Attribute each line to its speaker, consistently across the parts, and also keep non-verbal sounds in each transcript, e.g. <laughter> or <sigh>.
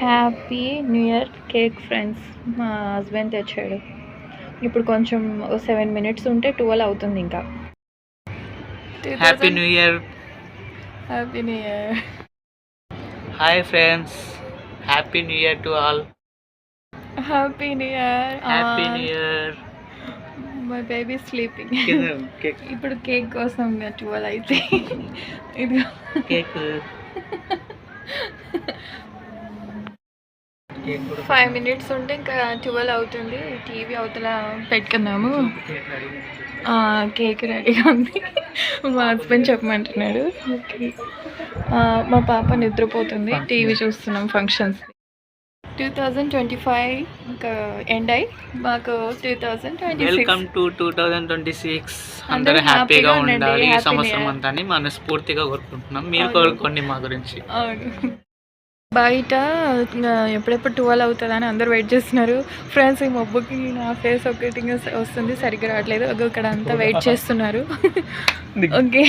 Speaker 1: Happy new year cake friends. మా husband తెచ్చాడు. ఇప్పుడు కొంచెం సెవెన్ మినిట్స్ ఉంటే ట్వెల్వ్ అవుతుంది ఇంకా.
Speaker 2: Happy new year.
Speaker 1: Happy new year.
Speaker 2: Hi friends. Happy new year to all.
Speaker 1: Happy new year.
Speaker 2: Happy new year.
Speaker 1: My baby sleeping
Speaker 2: cake
Speaker 1: ఇప్పుడు cake కోసం twelve అయితే. <laughs> ఇది
Speaker 2: కేక్. <laughs>
Speaker 1: ఫైవ్ మినిట్స్ ఉంటే ఇంకా twelve అవుతుంది. టీవీ అవతల పెట్టుకున్నాము కేక్ రెడీగా ఉంది. మా హస్బెండ్ చెప్పమంటున్నాడు. ఓకే. మా పాప నిద్రపోతుంది. టీవీ చూస్తున్నాం functions two thousand twenty five ఇంకా ఎండ్ అయ్యి మాకు two thousand twenty
Speaker 2: welcome to two thousand twenty six
Speaker 1: అందరూ
Speaker 2: హ్యాపీగా. ఉండాలి. ఈ సంవత్సరం. అంతా మనస్ఫూర్తిగా కోరుకుంటున్నాం. మీరు. కోరుకోండి మా గురించి.
Speaker 1: అవును. బయట ఎప్పుడెప్పుడు ట్వెల్వ్ అవుతుందని అందరూ వెయిట్ చేస్తున్నారు. ఫ్రెండ్స్ ఈ మబ్బుకి నా ఫేస్ ఒకటి వస్తుంది సరిగ్గా రావట్లేదు. ఇక్కడ అంతా వెయిట్ చేస్తున్నారు. ఓకే.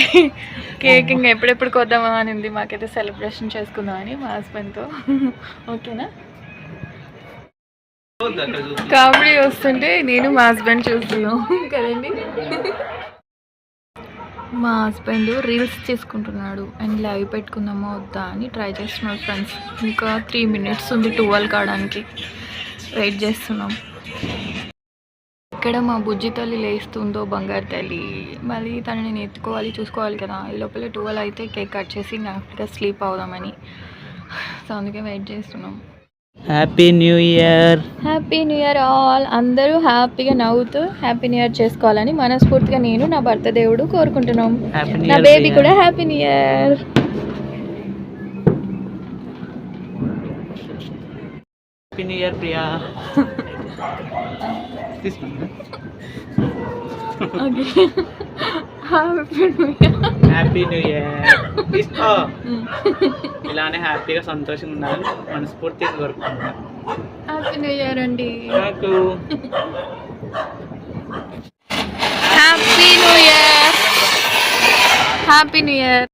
Speaker 1: కేక్ ఇంకా ఎప్పుడెప్పుడు కొద్దామా అని ఉంది. మాకైతే సెలబ్రేషన్ చేసుకుందామని మా హస్బెండ్తో ఓకేనా? కామెడీ వస్తుంటే నేను మా హస్బెండ్ చూస్తున్నాం. కదండి? మా హస్బెండ్ రీల్స్ చేసుకుంటున్నాడు అండ్ లైవ్ పెట్టుకుందామా వద్దా అని ట్రై చేస్తున్నాడు ఫ్రెండ్స్ ఇంకా త్రీ మినిట్స్ ఉంది ట్వెల్వ్ కావడానికి. వెయిట్ చేస్తున్నాం. ఇక్కడ మా బుజ్జి తల్లి లేస్తుందో బంగారు తల్లి. మళ్ళీ తనని నేను ఎత్తుకోవాలి చూసుకోవాలి కదా. ఈ లోపల ట్వెల్వ్ అయితే కేక్ కట్ చేసి ఇంకా స్లీప్ అవుదామని. సో అందుకే వెయిట్ చేస్తున్నాం.
Speaker 2: Happy new year
Speaker 1: happy new year all అందరూ హ్యాపీగా నవ్వుతూ హ్యాపీ న్యూ ఇయర్ చేసుకోవాలని మనస్ఫూర్తిగా నేను నా భర్త దేవుడు కోరుకుంటున్నాం. నా బేబీ కూడా happy new
Speaker 2: year happy new year Priya
Speaker 1: happy new year
Speaker 2: happy new year తీసుకో ఇలానే హ్యాపీగా సంతోషంగా ఉండాలని మనస్ఫూర్తిగా కోరుకుంటున్నాను.
Speaker 1: హ్యాపీ న్యూ ఇయర్ అండి.
Speaker 2: నాకు.
Speaker 1: Happy new year happy new year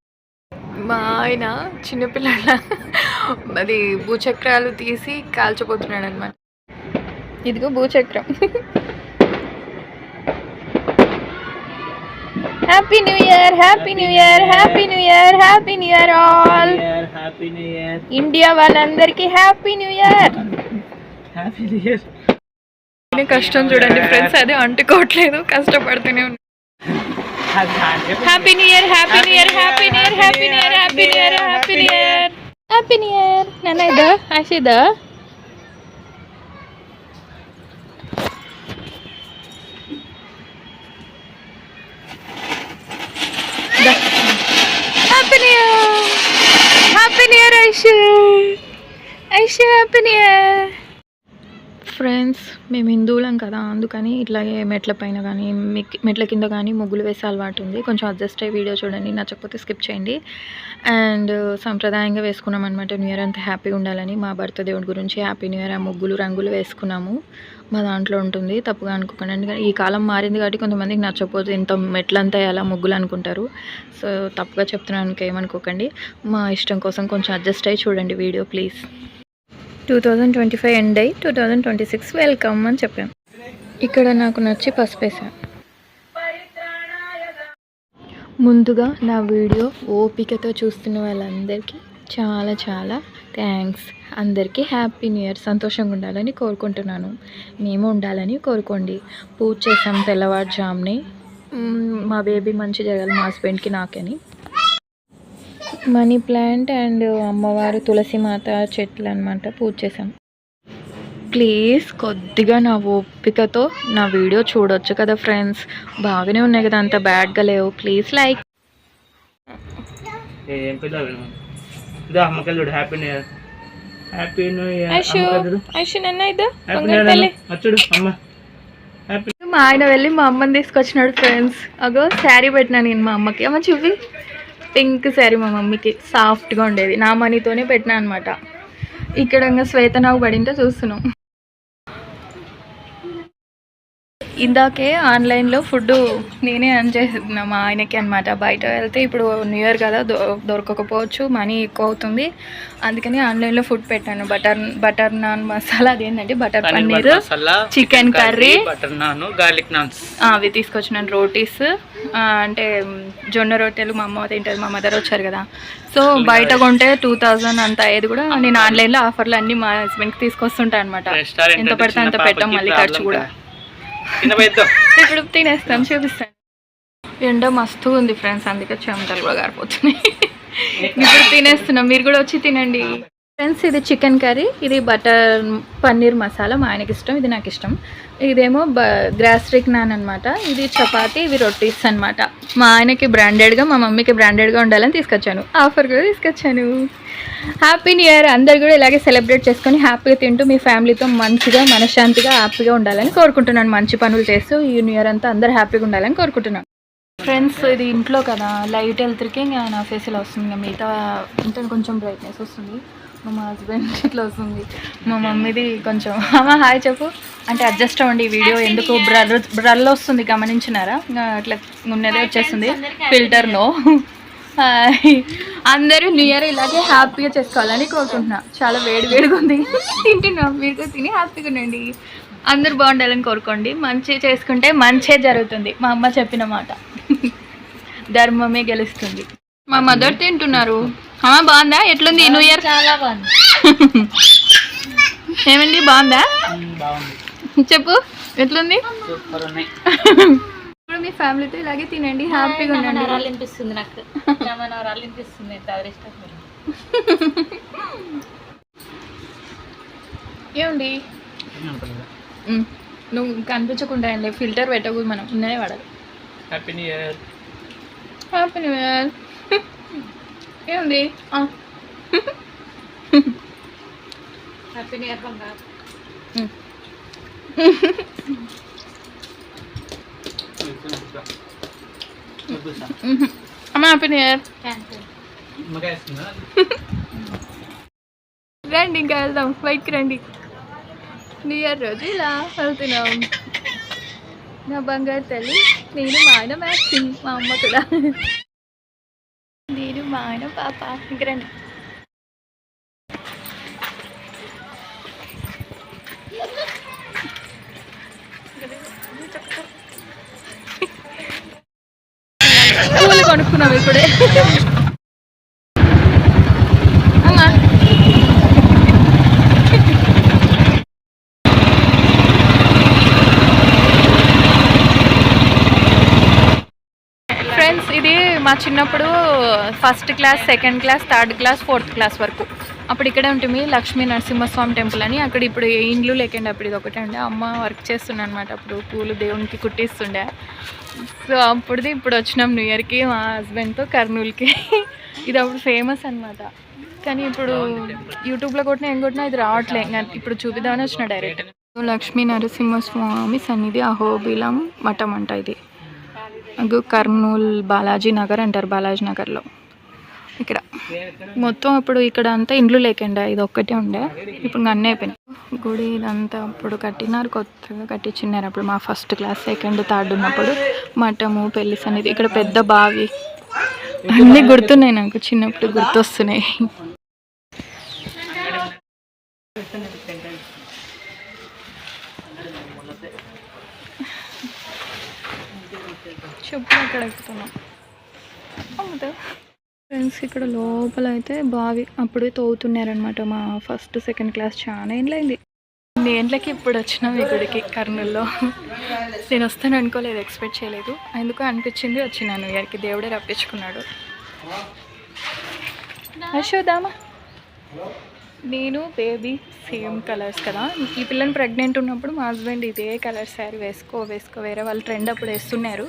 Speaker 1: మా ఆయన చిన్నపిల్లల అది భూచక్రాలు తీసి కాల్చబోతున్నాడు అనమాట ఇదిగో భూచక్రం. Happy new year happy new year happy new year happy new year all
Speaker 2: happy new year
Speaker 1: India వాళ్ళందరికీ happy new year
Speaker 2: happy new year
Speaker 1: కష్టం చూడండి ఫ్రెండ్స్ అదే అంటుకోవట్లేదు కష్టపడుతూనే ఉన్నాం happy new year happy new year happy new year happy new year happy new year happy new year happy new year నాన్న ఇదా ఆశిదా happy new year happy new year Aishu Aishu happy new year friends మేము హిందువులం కదా అందుకని ఇట్లా మెట్ల పైన కానీ మెట్ల కింద కానీ ముగ్గులు వేసే అలవాటు ఉంది. కొంచెం అడ్జస్ట్ అయ్యి వీడియో చూడండి నచ్చకపోతే స్కిప్ చేయండి. అండ్ సంప్రదాయంగా వేసుకున్నాం అనమాట న్యూ ఇయర్ అంతా హ్యాపీగా ఉండాలని. మా భర్త దేవుడి గురించి హ్యాపీ న్యూ ఇయర్ ఆ ముగ్గులు రంగులు వేసుకున్నాము. మా దాంట్లో ఉంటుంది తప్పుగా అనుకోకండి. ఎందుకంటే ఈ కాలం మారింది కాబట్టి కొంతమందికి నచ్చకపోతే ఇంత మెట్లంతా ఎలా ముగ్గులు అనుకుంటారు. సో తప్పుగా చెప్తున్నాను ఏమనుకోకండి. మా ఇష్టం కోసం కొంచెం అడ్జస్ట్ అయ్యి చూడండి video please. Two thousand twenty five end అయ్యి two thousand twenty six welcome అని చెప్పాం. ఇక్కడ నాకు నచ్చి పసుపు వేసాను ముందుగా నా వీడియో ఓపికతో చూస్తున్న వాళ్ళందరికీ చాలా చాలా థ్యాంక్స్ అందరికీ హ్యాపీ న్యూ ఇయర్ సంతోషంగా ఉండాలని కోరుకుంటున్నాను. మేము ఉండాలని కోరుకోండి. పూజ చేసాం తెల్లవారుజామునే. మా బేబీ మంచి జరగాలి మా హస్బెండ్కి నాకని. మనీ ప్లాంట్ అండ్ అమ్మవారు తులసి మాత చెట్లు అనమాట పూజ చేసాం ప్లీజ్ కొద్దిగా నా ఓపికతో నా వీడియో చూడొచ్చు కదా ఫ్రెండ్స్ బాగానే ఉన్నాయి కదా అంత బ్యాడ్గా లేవు.
Speaker 2: Please like happy new year happy new year
Speaker 1: Aishu Aishu నన్న
Speaker 2: వచ్చుడు అమ్మ హ్యాపీ
Speaker 1: మా ఆయన వెళ్ళి మా అమ్మని తీసుకొచ్చినాడు ఫ్రెండ్స్ అగో శారీ పెట్టినా నేను మా అమ్మకి అమ్మ చూపి పింక్ శారీ మా మమ్మీకి సాఫ్ట్గా ఉండేది నా మనీతోనే పెట్టినా అనమాట ఇక్కడ ఇంకా శ్వేత నాకు పడింటే చూస్తున్నాం ఇందాకే ఆన్లైన్లో ఫుడ్ నేనే అన్ చేస్తున్నా మా ఆయనకి అనమాట బయట వెళ్తే ఇప్పుడు న్యూ ఇయర్ కదా దొరకకపోవచ్చు మనీ ఎక్కువ అవుతుంది అందుకని ఆన్లైన్లో ఫుడ్ పెట్టాను. బటర్ బటర్ నాన్ మసాలా అదేంటంటే
Speaker 2: butter
Speaker 1: paneer chicken
Speaker 2: curry butter naan garlic
Speaker 1: naans. అవి తీసుకొచ్చినాను రోటీస్. అంటే జొన్న రొట్టెలు మా అమ్మ తింటుంది మా మదర్ వచ్చారు కదా. సో బయట కొంటే టూ థౌజండ్ అంత అయ్యేది కూడా నేను ఆన్లైన్లో ఆఫర్లు అన్ని మా హస్బెండ్కి తీసుకొస్తుంటా అనమాట ఎంత పడితే అంత పెట్టాం మళ్ళీ ఖర్చు కూడా. ఇప్పుడు తినేస్తాం చూపిస్తాను. ఎండ మస్తు ఉంది ఫ్రెండ్స్ అందుకే చెమటలు కూడా గారిపోతున్నాయి. <laughs> ఇప్పుడు తినేస్తున్నాం. మీరు కూడా వచ్చి తినండి. ఫ్రెండ్స్ ఇది చికెన్ కర్రీ ఇది బటర్ పన్నీర్ మసాలా మా ఆయనకి ఇష్టం ఇది నాకు ఇష్టం. ఇదేమో బ గ్రాస్ట్రిక్ నాన్ అనమాట ఇది చపాతి ఇవి రొట్టీస్ అనమాట మా ఆయనకి బ్రాండెడ్గా మా మమ్మీకి బ్రాండెడ్గా ఉండాలని తీసుకొచ్చాను. ఆఫర్ కూడా తీసుకొచ్చాను. హ్యాపీ న్యూ ఇయర్ అందరు కూడా ఇలాగే సెలబ్రేట్ చేసుకొని హ్యాపీగా తింటూ మీ ఫ్యామిలీతో మంచిగా మనశ్శాంతిగా హ్యాపీగా ఉండాలని కోరుకుంటున్నాను. మంచి పనులు చేస్తూ ఈ న్యూ ఇయర్ అంతా అందరు హ్యాపీగా ఉండాలని కోరుకుంటున్నాను. ఫ్రెండ్స్ ఇది ఇంట్లో కదా లైట్ వెళ్తురికి ఇంకా నా ఫేస్ ఇలా వస్తుంది. ఇంకా మిగతా అంటే కొంచెం బ్రైట్నెస్ వస్తుంది. మా హస్బెండ్ ఇట్లా వస్తుంది. మా మమ్మీది కొంచెం. అమ్మ హాయ్ చెప్పు. అంటే అడ్జస్ట్ అవ్వండి ఈ వీడియో ఎందుకు బ్రల్ బ్రల్ వస్తుంది గమనించినారా? ఇంకా అట్లా ఉన్నదే వచ్చేస్తుంది. ఫిల్టర్ నో అందరూ న్యూ ఇయర్ ఇలాగే హ్యాపీగా చేసుకోవాలని కోరుకుంటున్నా. చాలా వేడి వేడిగా ఉంది. <laughs> తింటున్నాం. మీరు తిని హ్యాపీగా ఉండండి. అందరూ బాగుండాలని కోరుకోండి. మంచి చేసుకుంటే మంచే జరుగుతుంది. మా అమ్మ చెప్పిన మాట. ధర్మమే గెలుస్తుంది. మా మదర్ తింటున్నారు. అమ్మ బాగుందా? ఎట్లుంది న్యూ ఇయర్
Speaker 3: చాలా బాగుంది.
Speaker 1: ఏమండి బాగుందా? చెప్పు ఎట్లుంది?
Speaker 2: సూపర్ ఉన్నాయి
Speaker 1: ఇప్పుడు మీ ఫ్యామిలీతో ఇలాగే తినండి హ్యాపీగా ఉండండి.
Speaker 3: అనిపిస్తుంది నాకు. అనిపిస్తుంది
Speaker 1: ఏమండి? నువ్వు కనిపించకుండా అండి ఫిల్టర్ పెట్టకూడదు మనం. ఉన్నదే వాడాలి
Speaker 2: happy new year
Speaker 1: happy new year ఏముంది ఆ,
Speaker 3: హ్యాపీ న్యూ ఇయర్ బంగారు. <laughs>
Speaker 1: అమ్మ హ్యాపీ న్యూ ఇయర్ రండి ఇంకా వెళ్దాం. బయటికి రండి. న్యూ ఇయర్ రోజు ఇలా వెళ్తున్నాం. నా బంగారు తల్లి నేను మా ఆయన మ్యాచింగ్ మా అమ్మ కూడా. నేను మా ఆయన పాప ఇంక పూలు కొనుక్కున్నాం ఇప్పుడే అమ్మా ఫ్రెండ్స్ ఇది మా చిన్నప్పుడు first class second class third class fourth class వరకు. అప్పుడు ఇక్కడే ఉంటుంది లక్ష్మీ నరసింహస్వామి టెంపుల్ అని. అక్కడ ఇప్పుడు ఏ ఇండ్లు లేకండి అప్పుడు ఇది ఒకటే ఉండే. అమ్మ వర్క్ చేస్తుండే అనమాట అప్పుడు పూలు దేవునికి కుట్టిస్తుండే. సో అప్పుడుది ఇప్పుడు వచ్చినాం న్యూ ఇయర్కి మా హస్బెండ్తో కర్నూలుకి. ఇది అప్పుడు ఫేమస్ అనమాట కానీ ఇప్పుడు యూట్యూబ్లో కొట్టినా ఏం కొట్టినా ఇది రావట్లే. ఇప్పుడు చూపిద్దామని వచ్చిన డైరెక్ట్ లక్ష్మీ నరసింహస్వామి సన్నిధి అహోబిలం మఠం అంట ఇది. కర్నూల్ బాలాజీ నగర్ అంటారు బాలాజీ నగర్లో. ఇక్కడ. మొత్తం అప్పుడు ఇక్కడ అంతా ఇండ్లు లేకుండా ఇది ఒక్కటే ఉండే. ఇప్పుడు అన్నీ అయిపోయినాయి. గుడి ఇదంతా అప్పుడు కట్టినారు కొత్తగా కట్టించినారు. అప్పుడు మా ఫస్ట్ క్లాస్ సెకండ్ థర్డ్ ఉన్నప్పుడు మఠము పెళ్ళిస్ అనేది ఇక్కడ పెద్ద బావి. అన్నీ గుర్తున్నాయి నాకు చిన్నప్పుడు గుర్తొస్తున్నాయి. చెప్పులు అక్కడ ఎక్కుతున్నాం. ఫ్రెండ్స్ ఇక్కడ లోపల అయితే బావి అప్పుడే తవ్వుతున్నారనమాట మా ఫస్ట్ సెకండ్ క్లాస్ చాలా ఏండ్లైంది. ఏండ్లకి ఇప్పుడు వచ్చినాం ఇక్కడికి కర్నూల్లో. నేను వస్తాను అనుకోలేదు ఎక్స్పెక్ట్ చేయలేదు. ఎందుకు అనిపించింది వచ్చినాను ఇక్కడికి దేవుడే రప్పించుకున్నాడు. అశోదామా నేను బేబీ సేమ్ కలర్స్ కదా. ఈ పిల్లని ప్రెగ్నెంట్ ఉన్నప్పుడు మా హస్బెండ్ ఇదే కలర్ శారీ వేసుకో వేసుకో. వేరే వాళ్ళు ట్రెండ్ అప్పుడు వేస్తున్నారు.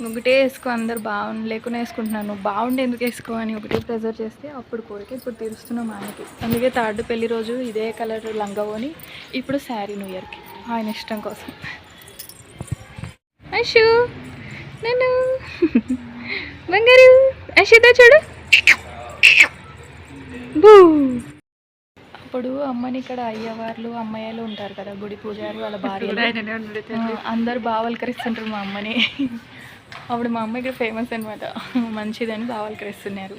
Speaker 1: ఒకటే వేసుకో అందరు బాగుండి లేకుండా వేసుకుంటున్నాను. బాగుండి ఎందుకు వేసుకో అని ఒకటే ప్రెజర్ చేస్తే అప్పుడు కోరిక ఇప్పుడు తీరుస్తున్నాం ఆయనకి అందుకే థర్డ్ పెళ్ళి రోజు ఇదే కలర్ లంగవని ఇప్పుడు శారీ న్యూ ఇయర్కి. ఆయన ఇష్టం కోసం. అషు నన్ను. బంగారు అషిత చూడు. బూ. అప్పుడు అమ్మని ఇక్కడ అయ్యవార్లు అమ్మాయిలు ఉంటారు కదా గుడి పూజారి వాళ్ళ భార్యలు. ఆ, అందరు బావలకరిస్తుంటారు మా అమ్మని. అప్పుడు మా అమ్మ ఇక్కడ ఫేమస్ అనమాట మంచిదని బావలకరిస్తున్నారు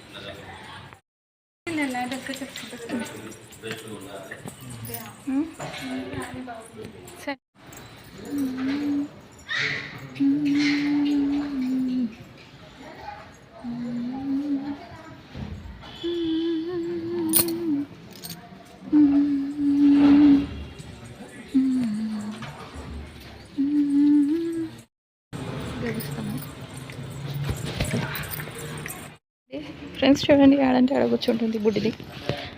Speaker 1: ఉమ్. సరే. ఫ్రెండ్స్ చూడండి ఆడంటే ఆడ కూర్చుంటుంది బుడ్డిది.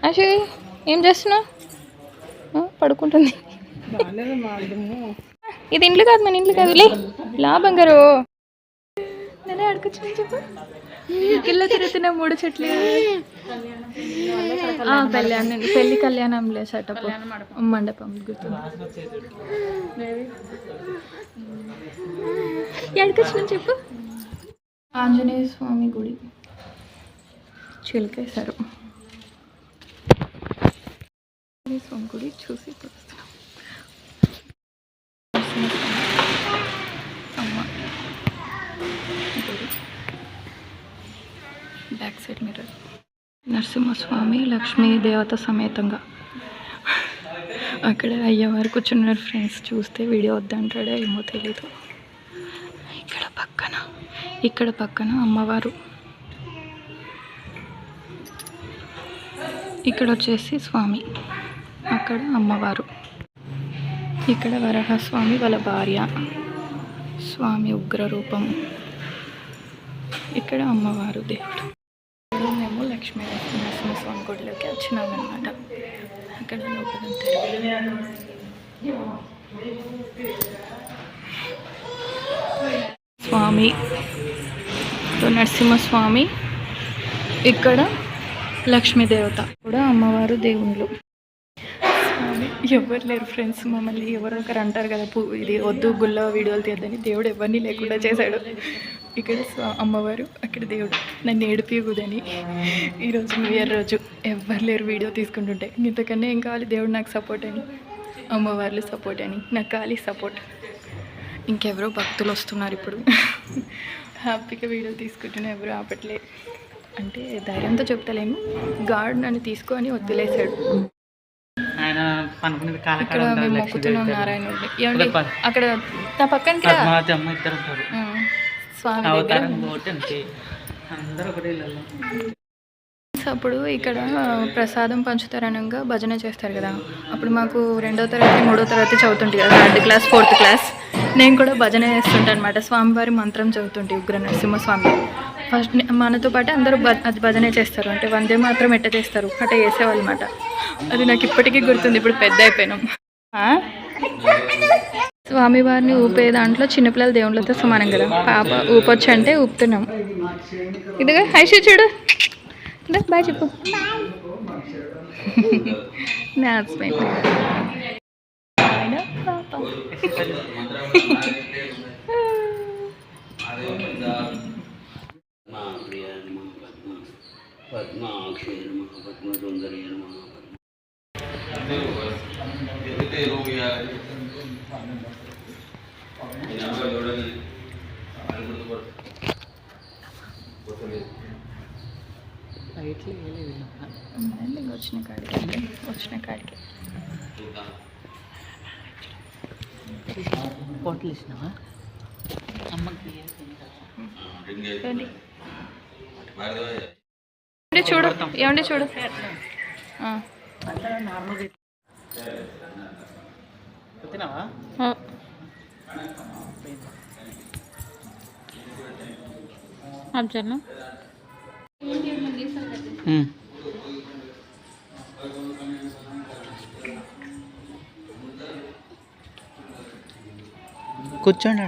Speaker 1: అశు ఏం చేస్తున్నావు? పడుకుంటుంది. ఇది ఇంట్లో కాదు మన ఇంట్లో కాదు. లే లా బంగారు. నేనే అడుకొచ్చిన చెప్పు. ఇల్లు తిరుగుతున్న మూడు చెట్లు. కళ్యాణం పెళ్ళి కళ్యాణంలే సెటప్. మండపం గుర్తుంది. ఎక్కడికొచ్చిన చెప్పు? ఆంజనేయ స్వామి గుడి. చిలికేశారు. స్వామి గుడి చూసి ఇప్పుడు అమ్మ. గుడి back side mirror. Narasimhaswamy Lakshmi దేవత సమేతంగా. అక్కడ అయ్యవారు కూర్చున్నారు ఫ్రెండ్స్. చూస్తే వీడియో వద్దంటాడో ఏమో తెలీదు. ఇక్కడ పక్కన ఇక్కడ పక్కన అమ్మవారు. ఇక్కడ వచ్చేసి స్వామి. అక్కడ అమ్మవారు. ఇక్కడ వరహస్వామి వాళ్ళ భార్య. స్వామి ఉగ్రరూపం. ఇక్కడ అమ్మవారు దేవుడు. ఇప్పుడు మేము లక్ష్మీ నరసింహస్వామి గుడిలోకి వచ్చినామన్నమాట. అనమాట అక్కడ స్వామి. నరసింహస్వామి. ఇక్కడ లక్ష్మీదేవత కూడా అమ్మవారు దేవుళ్ళు. ఎవరు లేరు ఫ్రెండ్స్ మమ్మల్ని ఎవరో ఒకరు అంటారు కదా పూ ఇది వద్దు గుళ్ళ వీడియోలు తీయద్దని. దేవుడు ఎవరిని లేకుండా చేశాడు. ఇక్కడ అమ్మవారు అక్కడ దేవుడు. నన్ను ఏడిపియకూడదని. ఈరోజు న్యూ ఇయర్ రోజు ఎవరు లేరు వీడియో తీసుకుంటుంటే. ఇంతకన్నా ఏం కావాలి? దేవుడు నాకు సపోర్ట్ అని. అమ్మవార్లు సపోర్ట్ అని. నాకు కావాలి సపోర్ట్ ఇంకెవరో భక్తులు వస్తున్నారు ఇప్పుడు. <laughs> హ్యాపీగా వీడియో తీసుకుంటున్నా ఎవరు ఆపట్లే. అంటే ధైర్యంతో చెప్తలేను గాడ్ నన్ను తీసుకొని వదిలేశాడు.
Speaker 2: ఆయన పనుకునేది కాలకాలం
Speaker 1: అక్కడ నా
Speaker 2: అమ్మ ఇద్దరు ఉంటారు.
Speaker 1: ఆ, స్వామి దగ్గర.
Speaker 2: అవతారం ఒకటి అంతే. అందరూ ఒకటే ఇళ్ళలో.
Speaker 1: అప్పుడు ఇక్కడ ప్రసాదం పంచుతారనంగా భజన చేస్తారు కదా. అప్పుడు మాకు రెండో తరగతి మూడో తరగతి చదువుతుంటే కదా థర్డ్ క్లాస్ ఫోర్త్ క్లాస్. నేను కూడా భజన చేస్తుంటాను అనమాట స్వామివారి మంత్రం చదువుతుంటే ఉగ్ర నరసింహస్వామి. ఫస్ట్ మనతో పాటు అందరూ అది భజనే చేస్తారు. అంటే వందే మాత్రం ఎట్ట చేస్తారు? అట్ట చేసేవాళ్ళు అనమాట అది నాకు ఇప్పటికీ గుర్తుంది. ఇప్పుడు పెద్ద అయిపోయినాం? స్వామివారిని ఊపే దాంట్లో చిన్నపిల్లల దేవుళ్ళతో సమానం కదా. పాప ఊపొచ్చు అంటే ఊపుతున్నాం. ఇదిగా హైషి చూడు. బాయ్ చెప్పు. నా హస్బెండ్ ఆయన పాప
Speaker 4: మా ప్రియ నమ పద్మ పద్మాక్షే నమ పద్మసుందరి నమ
Speaker 2: లైట్లు వేయలేదు
Speaker 1: ఉందండి, వచ్చిన కాడికి వచ్చిన కాడికి
Speaker 2: ఫోటోలు ఇచ్చినావా అమ్మకి
Speaker 1: రండి. ఏమండి చూడు ఏమండి చూడు.
Speaker 3: అబ్జర్నా
Speaker 2: కూర్చోండి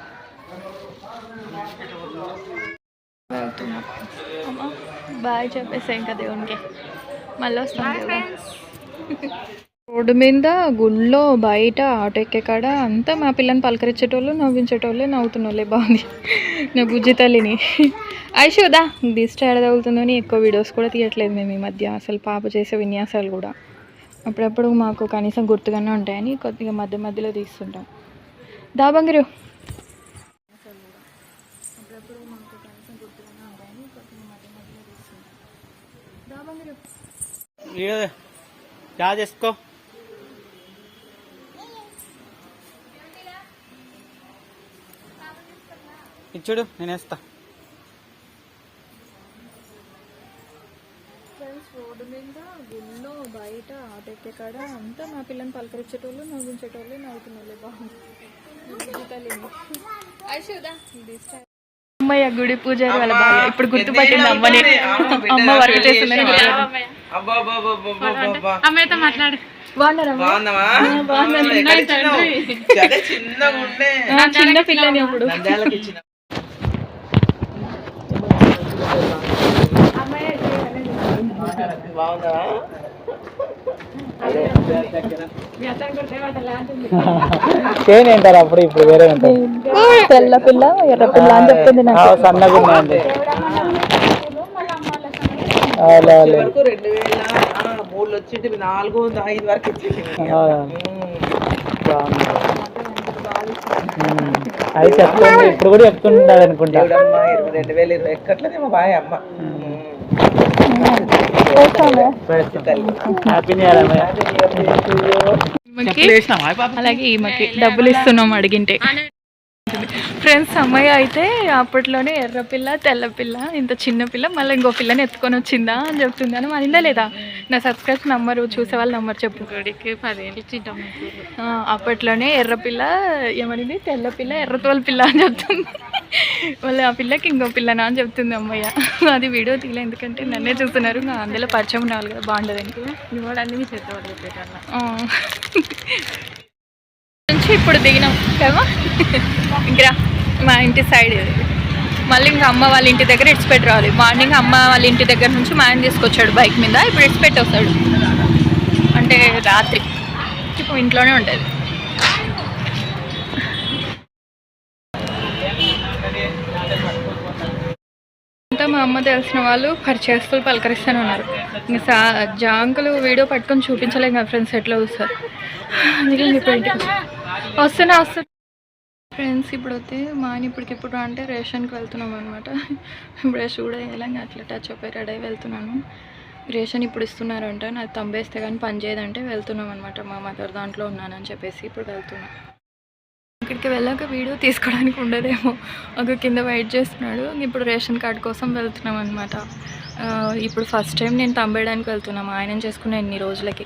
Speaker 2: అమ్మా
Speaker 1: బాయ్ చెప్పేసా ఇంకా దేవునికి. మళ్ళీ. రోడ్డు మీద గుళ్ళో బయట ఆటో ఎక్కే కాడ అంతా మా పిల్లని పలకరించేటోళ్ళు నవ్వించేటోళ్ళే నవ్వుతున్నోళ్ళే బాగుంది నా బుజ్జి తల్లిని. ఐషోదా దిష్టి ఎడ తగులుతుందని ఎక్కువ వీడియోస్ కూడా తీయట్లేదు మేము ఈ మధ్య. అసలు పాప చేసే విన్యాసాలు కూడా. అప్పుడప్పుడు మాకు కనీసం గుర్తుగానే ఉంటాయని కొద్దిగా మధ్య మధ్యలో తీస్తుంటాం. దాబంగిరు
Speaker 2: చా చేసుకో. ఇచ్చుడు నేను వేస్తా.
Speaker 1: ఫ్రెండ్స్ రోడ్డు మీద గుళ్ళో బయట ఆటో ఎక్కే కాడ అంతా మా పిల్లని పలకరించేటోళ్ళు నవ్వించేటోళ్ళు నవ్వుతున్నోళ్ళే బాగుంది. <laughs> అమ్మయ్య గుడి పూజారి వాళ్ళ బాగా ఇప్పుడు గుర్తుపట్టింది అమ్మని. అమ్మ వర్క్ చేస్తుందని
Speaker 3: మాట్లాడు.
Speaker 1: చిన్న పిల్లని
Speaker 5: బాగుందా
Speaker 2: అంటారు అప్పుడు ఇప్పుడు వేరే ఉంటారు
Speaker 1: తెల్ల పిల్ల ఎర్ర పిల్ల అని చెప్తుంది నాకు.
Speaker 2: సన్నగా ఉన్నాయండి. అది చెప్తుంది ఇప్పుడు కూడా చెప్తుంటది అనుకుంటా.
Speaker 5: రెండు వేలు ఇరవై ఎక్కట్లేదేమో బాయ్ అమ్మ.
Speaker 1: అలాగే ఈమెకి డబ్బులు ఇస్తున్నాం అడిగింటే. ఫ్రెండ్స్ అమ్మాయి అయితే అప్పట్లోనే ఎర్ర పిల్ల తెల్ల పిల్ల ఇంత చిన్న పిల్ల మళ్ళీ ఇంకో పిల్లని ఎత్తుకొని వచ్చిందా అని చెప్తుంది. అని అనిందా లేదా? నా సబ్స్క్రైబ్ నంబరు చూసే వాళ్ళ నంబర్ చెప్పు. అప్పట్లోనే ఎర్ర పిల్ల ఏమనింది? తెల్ల పిల్ల ఎర్ర తోలు పిల్ల అని చెప్తుంది. మళ్ళీ ఆ పిల్లకి ఇంకో పిల్లనా అని చెప్తుంది అమ్మయ్య. అది వీడియో తీయలే ఎందుకంటే నన్నే చూస్తున్నారు. ఇంకా అందులో పరిచయం ఉండాలి కదా బాగుండదని
Speaker 3: కూడా అన్ని మీ.
Speaker 1: నుంచి ఇప్పుడు దిగినాం కదా? ఇంకా మా ఇంటి సైడ్ మళ్ళీ ఇంకా అమ్మ వాళ్ళ ఇంటి దగ్గర ఇడిచిపెట్టి రావాలి. మార్నింగ్ అమ్మ వాళ్ళ ఇంటి దగ్గర నుంచి మా ఆయన తీసుకొచ్చాడు బైక్ మీద. ఇప్పుడు ఇడిచిపెట్టి వస్తాడు అంటే రాత్రి. ఇప్పుడు ఇంట్లోనే ఉంటుంది. అంతా మా అమ్మ తెలిసిన వాళ్ళు పరిచయస్తులు పలకరిస్తూనే ఉన్నారు. ఇంకా సా జాంకులు వీడియో పట్టుకొని చూపించలేం కదా ఫ్రెండ్స్ ఎట్లా చూస్తారు? అందుకే ఇప్పుడు ఇంటికి వస్తున్నా వస్తున్నా. ఫ్రెండ్స్ ఇప్పుడు వస్తే మా ఆయన ఇప్పటికిప్పుడు అంటే రేషన్కి వెళ్తున్నాం అనమాట ఇప్పుడు కూడా వేయలేం అట్లా టచ్ అయిపోయి రెడీ అయి వెళ్తున్నాను. రేషన్ ఇప్పుడు ఇస్తున్నారంట నాకు తంబేస్తే కానీ పని చేయదంటే వెళ్తున్నాం అనమాట మా మదర్ దాంట్లో ఉన్నానని చెప్పేసి ఇప్పుడు వెళ్తున్నాను ఇక్కడికి వెళ్ళాక వీడియో తీసుకోవడానికి ఉండదేమో. ఒక కింద వెయిట్ చేస్తున్నాడు. ఇప్పుడు రేషన్ కార్డ్ కోసం వెళ్తున్నాం అనమాట ఇప్పుడు ఫస్ట్ టైం నేను తంబేయడానికి వెళ్తున్నాం. ఆయన చేసుకున్న ఎన్ని రోజులకి.